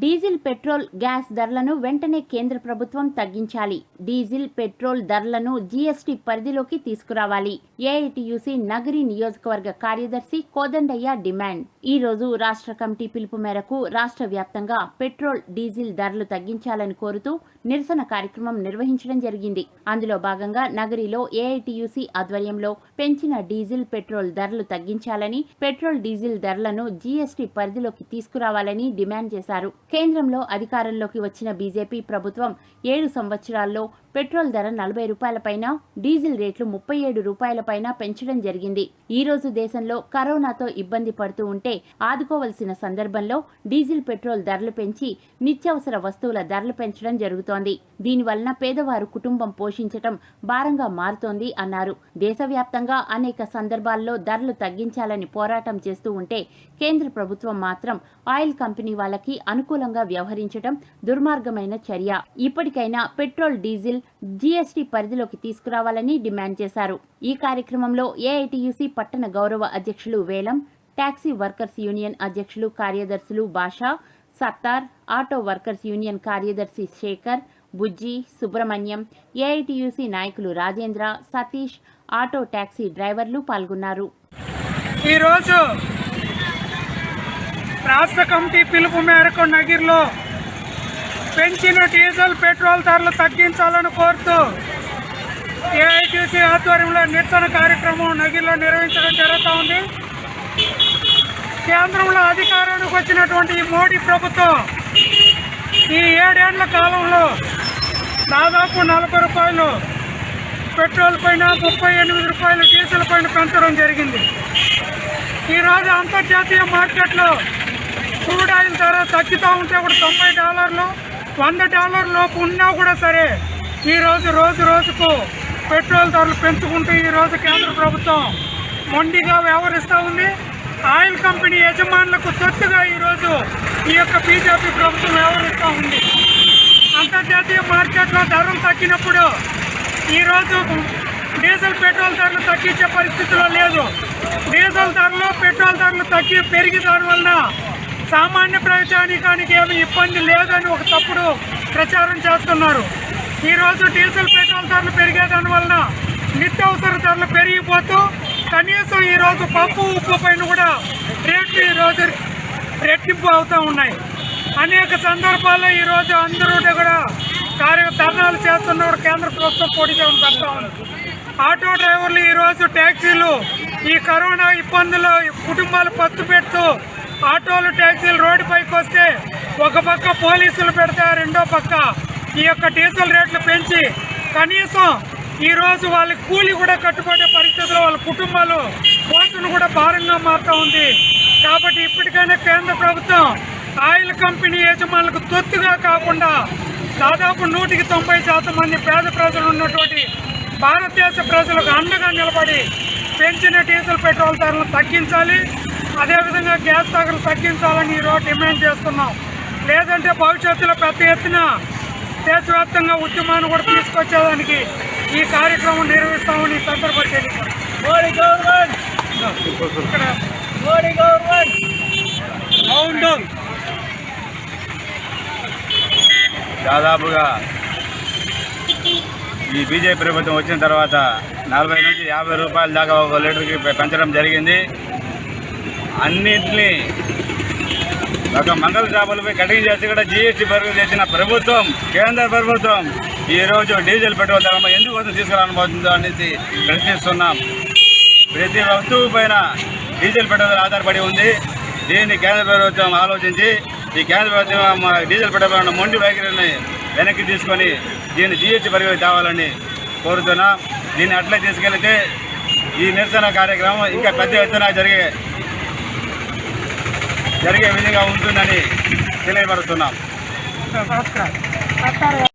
Diesel petrol gas ధరలను వెంటనే కేంద్ర ప్రభుత్వం తగ్గించాలి. డీజిల్ పెట్రోల్ ధరలను జీఎస్టీ పరిధిలోకి తీసుకురావాలి. ఏఐటియుసి నగరి నియోజకవర్గ కార్యదర్శి కోదండయ్య డిమాండ్. ఈ రోజు రాష్ట్ర కమిటీ పిలుపు మేరకు రాష్ట్ర వ్యాప్తంగా పెట్రోల్ డీజిల్ ధరలు తగ్గించాలని కోరుతూ నిరసన కార్యక్రమం నిర్వహించడం జరిగింది. అందులో భాగంగా నగరిలో ఏఐటియుసి ఆధ్వర్యంలో పెంచిన డీజిల్ పెట్రోల్ ధరలు తగ్గించాలని పెట్రోల్ డీజిల్ ధరలను జీఎస్టీ పరిధిలోకి తీసుకురావాలని డిమాండ్ చేశారు. కేంద్రంలో అధికారంలోకి వచ్చిన బీజేపీ ప్రభుత్వం ఏడు సంవత్సరాల్లో పెట్రోల్ ధర నలభై రూపాయలపైన డీజిల్ రేట్లు ముప్పై ఏడు రూపాయలపైన పెంచడం జరిగింది. ఈ రోజు దేశంలో కరోనాతో ఇబ్బంది పడుతూ ఉంటే ఆదుకోవలసిన సందర్భంలో డీజిల్ పెట్రోల్ ధరలు పెంచి నిత్యావసర వస్తువుల ధరలు పెంచడం జరుగుతోంది. దీనివలన పేదవారు కుటుంబం పోషించటం భారంగా మారుతోంది అన్నారు. దేశవ్యాప్తంగా అనేక సందర్భాల్లో ధరలు తగ్గించాలని పోరాటం చేస్తూ ఉంటే కేంద్ర ప్రభుత్వం మాత్రం ఆయిల్ కంపెనీ వాళ్ళకి అనుకూలంగా వ్యవహరించడం దుర్మార్గమైన చర్య. ఇప్పటికైనా పెట్రోల్ డీజిల్ జీఎస్టీ పరిధిలోకి తీసుకురావాలని డిమాండ్ చేశారు. ఈ కార్యక్రమంలో ఏఐటియుసి పట్టణ గౌరవ అధ్యక్షులు వేలం టాక్సీ వర్కర్స్ యూనియన్ అధ్యక్షులు కార్యదర్శులు Basha Sattar auto workers union కార్యదర్శి శేఖర్ బుజ్జి సుబ్రహ్మణ్యం ఏఐటియుసి నాయకులు రాజేంద్ర సతీష్ ఆటో టాక్సీ డ్రైవర్లు పాల్గొన్నారు. ఈరోజు రాష్ట్ర కమిటీ పిలుపు మేరకు నగిరిలో పెంచిన డీజిల్ పెట్రోల్ ధరలు తగ్గించాలని కోరుతూ ఏఐటీసీ ఆధ్వర్యంలో నిరసన కార్యక్రమం నగిరిలో నిర్వహించడం జరుగుతూ ఉంది కేంద్రంలో అధికారానికి వచ్చినటువంటి ఈ మోడీ ప్రభుత్వం ఈ ఏడేళ్ళ కాలంలో దాదాపు నలభై రూపాయలు పెట్రోల్ పైన ముప్పై ఎనిమిది రూపాయలు డీజిల్ పైన పెంచడం జరిగింది. ఈరోజు అంతర్జాతీయ మార్కెట్లో క్రూడ్ ఆయిల్ ధర తగ్గుతూ ఉంటే కూడా తొంభై డాలర్లు వంద డాలర్ లోపు ఉన్నా కూడా సరే ఈరోజు రోజు రోజుకు పెట్రోల్ ధరలు పెంచుకుంటూ ఈరోజు కేంద్ర ప్రభుత్వం మొండిగా వ్యవహరిస్తూ ఉంది. ఆయిల్ కంపెనీ యజమానులకు తొత్తుగా ఈరోజు ఈ యొక్క బీజేపీ ప్రభుత్వం వ్యవహరిస్తూ ఉంది. అంతర్జాతీయ మార్కెట్లో ధరలు తగ్గినప్పుడు ఈరోజు డీజిల్ పెట్రోల్ ధరలు తగ్గించే పరిస్థితిలో లేదు. డీజిల్ ధరలు పెట్రోల్ ధరలు తగ్గి పెరిగి దాని వలన సామాన్య ప్రజానికానికి ఏమి ఇబ్బంది లేదని ఒక తప్పుడు ప్రచారం చేస్తున్నారు. ఈరోజు డీజిల్ పెట్రోల్ ధరలు పెరిగేదాని వలన నిత్యావసర ధరలు పెరిగిపోతూ కనీసం ఈరోజు పప్పు ఉప్పు పైన కూడా రేట్లు ఈరోజు రెట్టింపు అవుతూ ఉన్నాయి. అనేక సందర్భాల్లో ఈరోజు అందరూ కూడా కార్య ధర్నాలు చేస్తున్నప్పుడు కేంద్ర ప్రభుత్వం పొడిగా పెడతా ఉంది. ఆటో డ్రైవర్లు ఈరోజు ట్యాక్సీలు ఈ కరోనా ఇబ్బందులు కుటుంబాలు పత్తు పెడుతూ ఆటోలు ట్యాక్సీలు రోడ్డుపైకి వస్తే ఒక పక్క పోలీసులు పెడితే రెండో పక్క ఈ యొక్క డీజిల్ రేట్లు పెంచి కనీసం ఈరోజు వాళ్ళ కూలి కూడా కట్టుబడే పరిస్థితుల్లో వాళ్ళ కుటుంబాలు పోషణ కూడా భారంగా మారుతూ ఉంది. కాబట్టి ఇప్పటికైనా కేంద్ర ప్రభుత్వం ఆయిల్ కంపెనీ యజమానులకు తొత్తుగా కాకుండా దాదాపు నూటికి తొంభై శాతం మంది పేద ప్రజలు ఉన్నటువంటి భారతదేశ ప్రజలకు అండగా నిలబడి పెంచిన డీజిల్ పెట్రోల్ ధరలను తగ్గించాలి. అదేవిధంగా గ్యాస్ ధరలు తగ్గించాలని ఈరోజు డిమాండ్ చేస్తున్నాం. లేదంటే భవిష్యత్తులో పెద్ద ఎత్తున దేశవ్యాప్తంగా ఉద్యమాన్ని కూడా తీసుకొచ్చేదానికి ఈ కార్యక్రమం నిర్వహిస్తామని మోడీ గవర్నమెంట్! మోడీ గవర్నమెంట్! అవును దాదాపుగా ఈ బీజేపీ ప్రభుత్వం వచ్చిన తర్వాత నలభై నుంచి యాభై రూపాయల దాకా ఒక లీటర్కి పెంచడం జరిగింది. అన్నింటినీ ఒక మంగళ షాపులపై కటింగ్ చేసి కూడా జీఎస్టీ పరిమితి చేసిన ప్రభుత్వం కేంద్ర ప్రభుత్వం ఈరోజు డీజిల్ పెట్రోల్ ధర ఎందుకోసం తీసుకురాబోతుందో అనేసి ప్రశ్నిస్తున్నాం. ప్రతి వస్తువు పైన డీజిల్ పెట్రోల్ ఆధారపడి ఉంది. దీన్ని కేంద్ర ప్రభుత్వం ఆలోచించి ఈ కేంద్ర ప్రభుత్వం డీజిల్ పెట్రోల్ మొండి వైఖరిని వెనక్కి తీసుకొని దీన్ని జీఎస్టీ పరిగణలోకి తేవాలని కోరుతున్నాం. దీన్ని అట్లే తీసుకెళ్తే ఈ నిరసన కార్యక్రమం ఇంకా పెద్ద ఎత్తున జరిగే జరిగే విధంగా ఉంటుందని తెలియపరుస్తున్నాం. నమస్కారం.